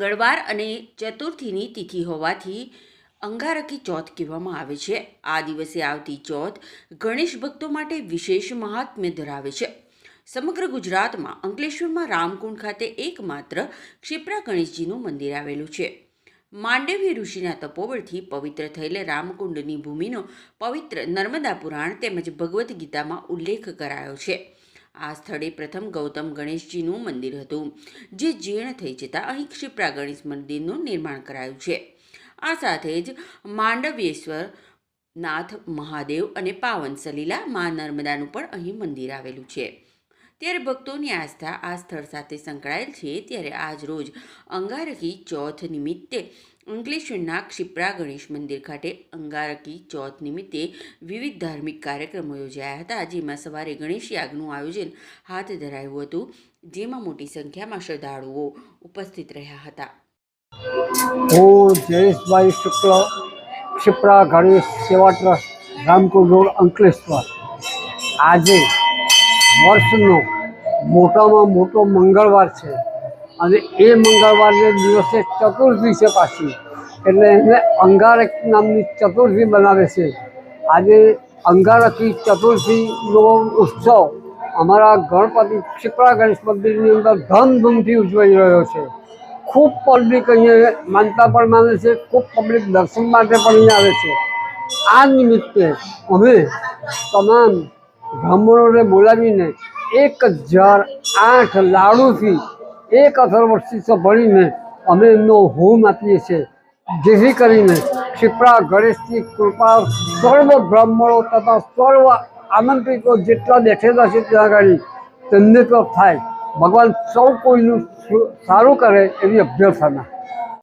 મંગળવાર અને ચતુર્થીની તિથિ હોવાથી અંગારકી ચોથ કહેવામાં આવે છે. આ દિવસે આવતી ચોથ ગણેશ ભક્તો માટે વિશેષ મહાત્મ્ય ધરાવે છે. સમગ્ર ગુજરાતમાં અંકલેશ્વરમાં રામકુંડ ખાતે એકમાત્ર ક્ષિપ્રા ગણેશજીનું મંદિર આવેલું છે. માંડવી ઋષિના તપોબળથી પવિત્ર થયેલ રામકુંડની ભૂમિનો પવિત્ર નર્મદા પુરાણ તેમજ ભગવદ્ ગીતામાં ઉલ્લેખ કરાયો છે. આ સ્થળે પ્રથમ ગૌતમ ગણેશજીનું મંદિર હતું, જે જીર્ણ થઈ જતાં અહીં ક્ષિપ્રા ગણેશ મંદિરનું નિર્માણ કરાયું છે. આ સાથે જ માંડવ્યેશ્વર નાથ, મહાદેવ અને પાવન સલીલા મા નર્મદાનું પણ અહીં મંદિર આવેલું છે. ત્યારે ભક્તોની આસ્થા આ સ્થળ સાથે સંકળાયેલ છે, ત્યારે આજ રોજ અંગારકી ચોથ નિમિત્તે અંકલેશ્વરના ક્ષિપ્રા ગણેશ મંદિર ખાતે અંગારકી ચોથ નિમિત્તે વિવિધ ધાર્મિક કાર્યક્રમો યોજાયા હતા, જેમાં સવારે ગણેશ યાગનું આયોજન હાથ ધરાયું હતું, જેમાં મોટી સંખ્યામાં શ્રદ્ધાળુઓ ઉપસ્થિત રહ્યા હતા. જયેશભાઈ શુક્લ, ક્ષિપ્રા ગણેશ સેવા ટ્રસ્ટ, રામકુંડ રોડ, અંકલેશ્વર. આજે વર્ષનો મોટામાં મોટો મંગળવાર છે. અને એ મંગળવારને દિવસે ચતુર્થી છે પાછી. એટલે એને અંગારક નામની ચતુર્થી બનાવે છે. આજે અંગારકી ચતુર્થીનો ઉત્સવ અમારા ગણપતિ ક્ષિપ્રા ગણેશ મંદિરની અંદર ધમધૂમથી ઉજવાઈ રહ્યો છે. ખૂબ પબ્લિક અહીંયા માનતા પણ માને છે, ખૂબ પબ્લિક દર્શન માટે પણ અહીંયા આવે છે. આ નિમિત્તે અમે તમામ બ્રાહ્મણોને બોલાવીને એક હજાર આઠ લાડુથી એક અથર્વશીર્ષ ભણીને અમે એમનો હોમ આપીએ છીએ. જેથી કરીને ક્ષિપ્રા ગણેશની કૃપા સર્વ બ્રાહ્મણો તથા સર્વ આમંત્રિતો જેટલા બેઠેલા છે ત્યાં આગળ, તેમને તો થાય. ભગવાન સૌ કોઈનું સારું કરે એવી અભ્યર્થના.